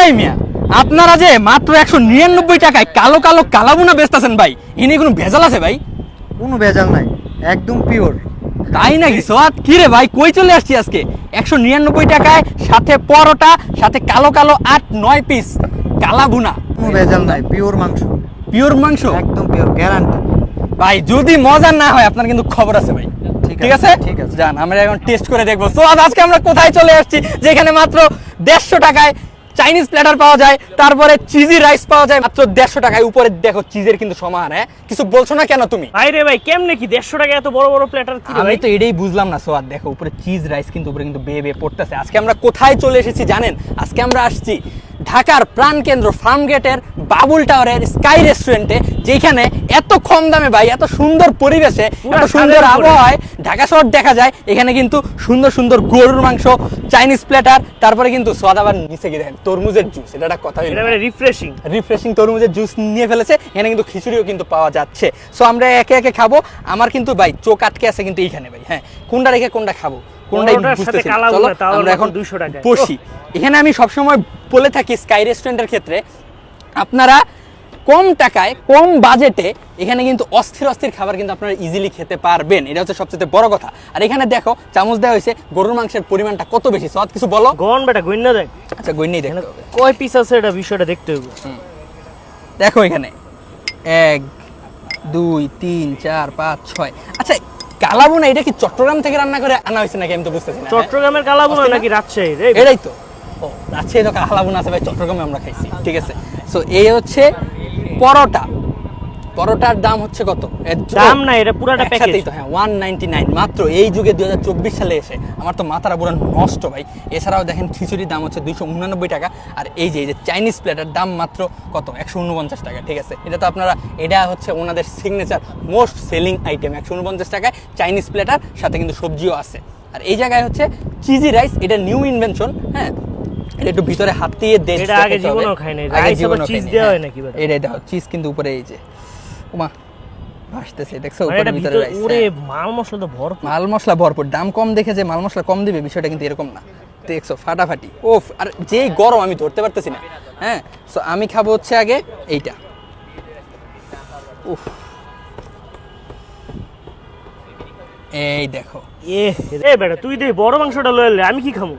এই মিয়া আপনারা যে মাত্র একশো নিরানব্বই টাকায় কালো কালো কালাবুনা বেচতেছেন ভাই এনে কোনো ভেজাল আছে ভাই? কোনো ভেজাল নাই একদম পিওর তাই নাকি সোয়াদ কি রে ভাই কই চলে আসছি আজকে? একশো নিরানব্বই টাকায় সাথে পরোটা সাথে কালো কালো আট নয় পিস কালাবুনা। কোনো ভেজাল নাই পিওর মাংস। পিওর মাংস? একদম পিওর গ্যারান্টি ভাই যদি মজা না হয় আপনার কিন্তু খবর আছে ভাই। ঠিক আছে ঠিক আছে। যান আমরা এখন টেস্ট করে দেখব। তো আজকে আমরা কোথায় চলে আসছি? যেখানে মাত্র দেড়শো টাকায় চাইনিজ প্ল্যাটার পাওয়া যায় তারপরে চিজি রাইস পাওয়া যায় মাত্র দেড়শো টাকায়। উপরে দেখো চিজের কিন্তু সমান হ্যাঁ? কিছু বলছো না কেন তুমি? ভাই রে ভাই কেমনে কি? দেড়শো টাকা এত বড় বড় প্ল্যাটার আমি তো এটাই বুঝলাম না সোয়াদ দেখো উপরে চিজ রাইস কিন্তু উপরে কিন্তু বেয়ে বেয়ে পড়তেছে। আজকে আমরা কোথায় চলে এসেছি জানেন? আজকে আমরা আসছি ঢাকার প্রাণকেন্দ্র ফার্ম গেটের বাবুল টাওয়ারের স্কাই রেস্টুরেন্টে যেখানে এত কম দামে ভাই এত সুন্দর পরিবেশে এত সুন্দর। আবহাওয়ায় ঢাকা শহর দেখা যায় এখানে কিন্তু সুন্দর সুন্দর গরুর মাংস চাইনিজ প্ল্যাটার তারপরে কিন্তু সোয়াদ আবার নিচে গিয়ে দেখেন তরমুজের জুস এটা একটা কথা এটা মানে রিফ্রেশিং রিফ্রেশিং তরমুজের জুস নিয়ে ফেলেছে এখানে কিন্তু খিচুড়িও কিন্তু পাওয়া যাচ্ছে। সো আমরা একে একে খাব আমার কিন্তু ভাই চোখ আটকে আছে কিন্তু এইখানে ভাই হ্যাঁ কোনটা রেখে কোনটা খাব? কোনটাই বুঝতেছি চলো আমরা এখন 200 টাকায়। বসি। এখানে আমি সবসময় বলে থাকি স্কাই রেস্টুরেন্টের ক্ষেত্রে আপনারা কম টাকায় কম বাজেটে এখানে কিন্তু অস্থির অস্থির খাবার কিন্তু আপনারা ইজিলি খেতে পারবেন। এটা হচ্ছে সবচেয়ে বড় কথা। আর এখানে দেখো চামচ দেওয়া হয়েছে গরুর মাংসের পরিমাণটা কত বেশি? সব কিছু বলো? গন বেটা গইনা দেখ আচ্ছা গইনেই দেখো কয় পিস আছে এটা বিষয়টা দেখতে হবে। দেখো এখানে। এক দুই তিন চার পাঁচ ছয়। আচ্ছা কালাবুনা এটা কি চট্টগ্রাম থেকে রান্না করে আনা হয়েছে নাকি? আমি তো বুঝতেছি না? চট্টগ্রামের কালাবুনা নাকি রাজশাহীর রে এটাই তো। ও রাজশাহী তো কালাবুনা আছে ভাই চট্টগ্রামে আমরা খাইছি। ঠিক আছে। সো এই হচ্ছে পরোটা। পরোটার দাম হচ্ছে কত দাম না, এটা পুরাটা package। তো হ্যাঁ ওয়ান নাইনটি নাইন মাত্র এই যুগে দুই সালে এসে আমার তো মাথাটা পুরো নষ্ট ভাই এছাড়াও দেখেন খিচুড়ির দাম হচ্ছে দুইশো উনানব্বই টাকা আর এই যে এই যে চাইনিজ প্লেটের দাম মাত্র কত একশো উনপঞ্চাশ টাকা ঠিক আছে এটা তো আপনারা এটা হচ্ছে ওনাদের সিগনেচার মোস্ট সেলিং আইটেম একশো উনপঞ্চাশ টাকায় চাইনিজ প্লেটার সাথে কিন্তু সবজিও আছে আর এই জায়গায় হচ্ছে চিজি রাইস এটা নিউ ইনভেনশন হ্যাঁ এটা একটু ভিতরে হাত দিয়ে দেখতে এটা আগে। জীবনেও খাই নাই। আগে রাইস আবার চিজ দেওয়া হ্যাঁ। হয় নাকি বেটা? এটাই চিজ কিন্তু উপরে এই যে ভাসতেছে দেখছ? মানে ভিতরে ওরে হ্যাঁ। মাল মশলা তো ভরপুর। মাল মশলা ভরপুর। দাম কম দেখে যে মাল মশলা কম দিবে বিষয়টা কিন্তু এরকম না। দেখছ ফাটাফাটি। ওফ আর যেই গরম আমি ধরতে পারতেছি না। হ্যাঁ সো আমি খাব হচ্ছে আগে এইটা। উফ। এই দেখো। এ বেটা তুই দে বড় মাংসটা লয়ে আমি কি খামু?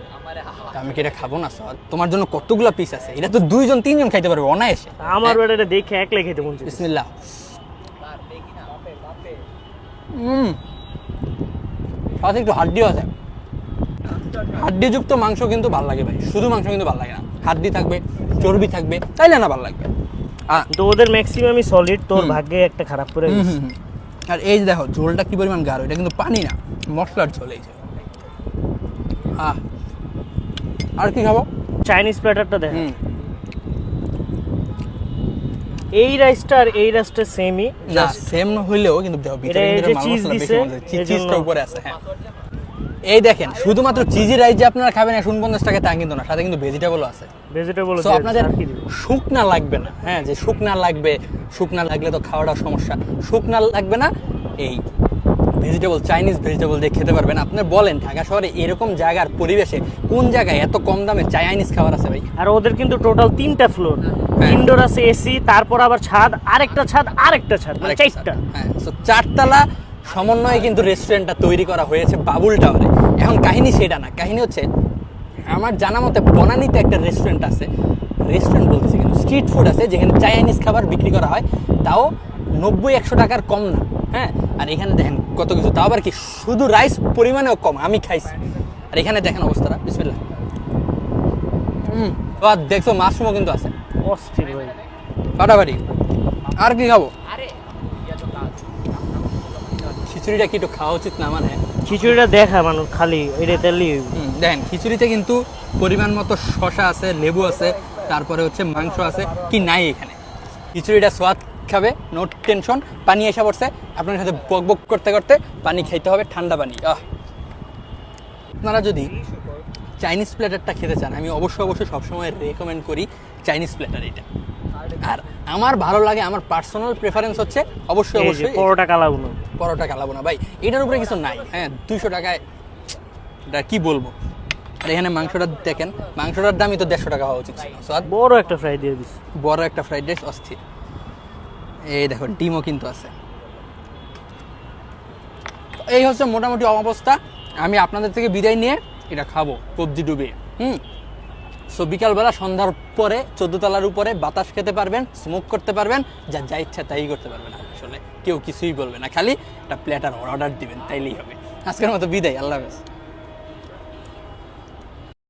আমি কি এটা খাব না স্যার? তোমার জন্য কতগুলা পিস আছে? এটা তো দুইজন তিনজন খাইতে পারবে অনায়াসে। আমার বেটা এটা দেখে একলাই খেতে মন বিসমিল্লাহ। সাথে একটু হাড্ডিও আছে। হাড্ডিযুক্ত মাংস কিন্তু ভালো লাগে ভাই। শুধু মাংস কিন্তু ভালো লাগে না। হাড্ডি থাকবে চর্বি থাকবে তাইলে না ভালো লাগবে। তো ওদের ম্যাক্সিমামই সলিড তোর। ভাগ্যে একটা খারাপ করে। আর এই যে দেখো ঝোলটা কি পরিমাণ গাঢ় এটা কিন্তু পানি না মশলার ঝোল এই আর কি খাব? চাইনিজ প্ল্যাটারটা দেখ। এই রাইসটা আর এই রাইসটা সেমই না সেম হইলেও কিন্তু দেখো ভিতরে যে বেশি দিছে, চিজটা উপরে আছে হ্যাঁ। এই দেখেন শুধুমাত্র চিজি রাইস যে আপনারা খাবেন একশো উনপঞ্চাশ টাকা তা কিন্তু না সাথে কিন্তু ভেজিটেবলও আছে। ভেজিটেবল সো আপনাদের শুকনা লাগবে না হ্যাঁ যে শুকনা লাগবে শুকনা লাগলে তো খাওয়াটা সমস্যা। শুকনা লাগবে না এই ভেজিটেবল চাইনিজ ভেজিটেবল দিয়ে খেতে পারবেন। আপনি বলেন ঢাকা শহরে এরকম জায়গার পরিবেশে কোন জায়গায় এত কম দামে চাইনিজ খাবার আছে ভাই? আর ওদের কিন্তু টোটাল তিনটা ফ্লোর হ্যাঁ। ইনডোর আছে এসি তারপর আবার ছাদ আরেকটা ছাদ আরেকটা ছাদ মানে চারটা। হ্যাঁ। চারতলা সমন্বয়ে কিন্তু রেস্টুরেন্টটা তৈরি করা হয়েছে বাবুল টাওয়ারে এখন কাহিনী সেটা না কাহিনী হচ্ছে আমার জানা মতে বনানীতে একটা রেস্টুরেন্ট আছে। রেস্টুরেন্ট বলতেছি কিন্তু স্ট্রিট ফুড আছে যেখানে চাইনিজ খাবার বিক্রি করা হয়। তাও নব্বই একশো টাকার কম না। হ্যাঁ? আর এখানে দেখেন কত কিছু। তাও আবার কি? শুধু রাইস পরিমাণেও কম। আমি খাইছি। আর এখানে দেখেন অবস্থাটা। বিসমিল্লাহ। হুম আর দেখছ মাশরুমও কিন্তু আছে। অস্থির ভাই। ফাটাফাটি। আর কি খাব? খিচুড়িটা কি একটু খাওয়া উচিত না মানে? খিচুড়িটা দেখা মানুষ খালি এটা তেলি দেখেন খিচুড়িতে কিন্তু পরিমাণ মতো শশা আছে লেবু আছে তারপরে হচ্ছে মাংস আছে কি নাই এখানে। খিচুড়িটা স্বাদ খাবে নো টেনশন পানি এসে পড়ছে। আপনার সাথে বক বক করতে করতে পানি খাইতে হবে ঠান্ডা পানি। আহ। আপনারা যদি চাইনিজ প্লেটারটা খেতে চান আমি অবশ্যই অবশ্যই সবসময় রেকমেন্ড করি চাইনিজ প্লেটার এটা। আর আমার ভালো লাগে আমার পার্সোনাল প্রেফারেন্স হচ্ছে অবশ্যই অবশ্যই পরোটা কালাগুলো পরোটা কালাবো না ভাই এটার উপরে কিছু নাই হ্যাঁ দুইশো টাকায় এটা কি বলব? আর এখানে মাংসটা দেখেন মাংসটার দামই তো দেড়শো টাকা হওয়া উচিত ছিল। বড় একটা ফ্রাই রাইস বড় একটা ফ্রাইড রাইস অস্থির। এই দেখো ডিমও কিন্তু আছে। এই হচ্ছে মোটামুটি অবস্থা। আমি আপনাদের থেকে বিদায় নিয়ে এটা খাব, কবজি ডুবে হুম? সো বিকালবেলা সন্ধ্যার পরে চোদ্দ তলার উপরে বাতাস খেতে পারবেন স্মোক করতে পারবেন, যা যা ইচ্ছা তাই করতে পারবেন। আসলে কেউ কিছুই বলবে না, খালি একটা প্লেটার অর্ডার দিবেন, তাইলেই হবে। আজকের মতো বিদায়, আল্লাহ হাফেজ।